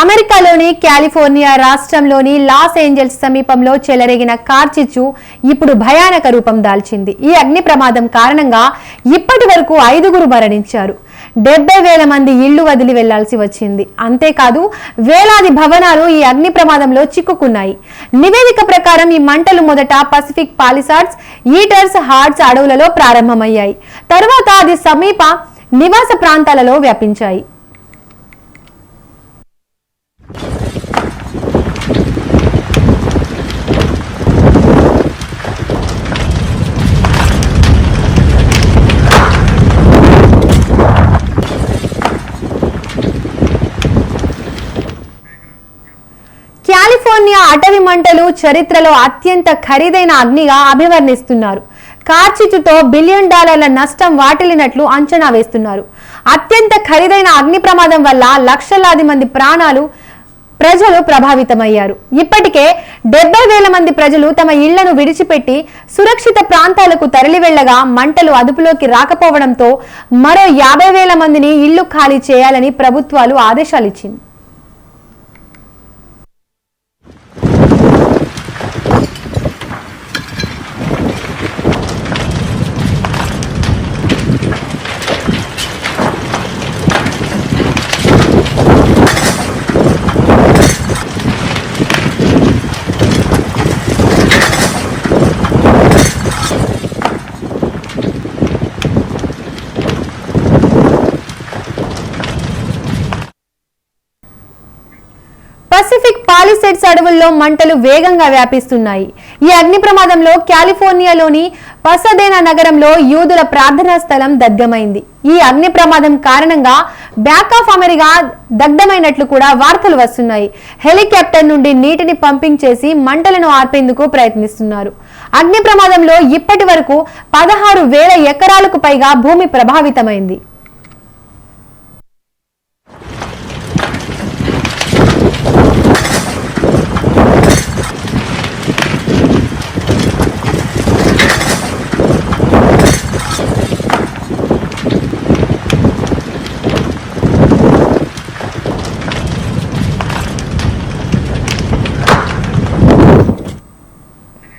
అమెరికాలోని కాలిఫోర్నియా రాష్ట్రంలోని Los Angeles సమీపంలో చెలరేగిన కార్చిచ్చు ఇప్పుడు భయానక రూపం దాల్చింది. ఈ అగ్ని ప్రమాదం కారణంగా ఇప్పటి వరకు ఐదుగురు మరణించారు. డెబ్బై వేల మంది ఇళ్ళు వదిలి వెళ్ళాల్సి వచ్చింది. అంతేకాదు వేలాది భవనాలు ఈ అగ్ని ప్రమాదంలో చిక్కుకున్నాయి. నివేదిక ప్రకారం ఈ మంటలు మొదట పసిఫిక్ పాలిసార్డ్స్ ఈటర్స్ హార్ట్స్ అడవులలో ప్రారంభమయ్యాయి. తరువాత అది సమీప నివాస ప్రాంతాలలో వ్యాపించాయి. కాలిఫోర్నియా అటవీ మంటలు చరిత్రలో అత్యంత ఖరీదైన అగ్నిగా అభివర్ణిస్తున్నారు. కార్చిచ్చుతో బిలియన్ డాలర్ల నష్టం వాటిల్లినట్లు అంచనా వేస్తున్నారు. అత్యంత ఖరీదైన అగ్ని ప్రమాదం వల్ల లక్షలాది మంది ప్రాణాలు ప్రజలు ప్రభావితమయ్యారు. ఇప్పటికే డెబ్బై వేల మంది ప్రజలు తమ ఇళ్ళను విడిచిపెట్టి సురక్షిత ప్రాంతాలకు తరలి వెళ్ళగా మంటలు అదుపులోకి రాకపోవడంతో మరో యాభై వేల మందిని ఇళ్ళు ఖాళీ చేయాలని ప్రభుత్వాలు ఆదేశాలిచ్చింది. పసిఫిక్ పాలిసెట్స్ అడవుల్లో మంటలు వేగంగా వ్యాపిస్తున్నాయి. ఈ అగ్ని ప్రమాదంలో కాలిఫోర్నియాలోని పసదేనా నగరంలో యూదుల ప్రార్థనా స్థలం దగ్ధమైంది. ఈ అగ్ని ప్రమాదం కారణంగా బ్యాక్ ఆఫ్ అమెరికా దగ్ధమైనట్లు కూడా వార్తలు వస్తున్నాయి. హెలికాప్టర్ నుండి నీటిని పంపింగ్ చేసి మంటలను ఆర్పేందుకు ప్రయత్నిస్తున్నారు. అగ్ని ప్రమాదంలో ఇప్పటి వరకు పదహారు వేల ఎకరాలకు పైగా భూమి ప్రభావితమైంది.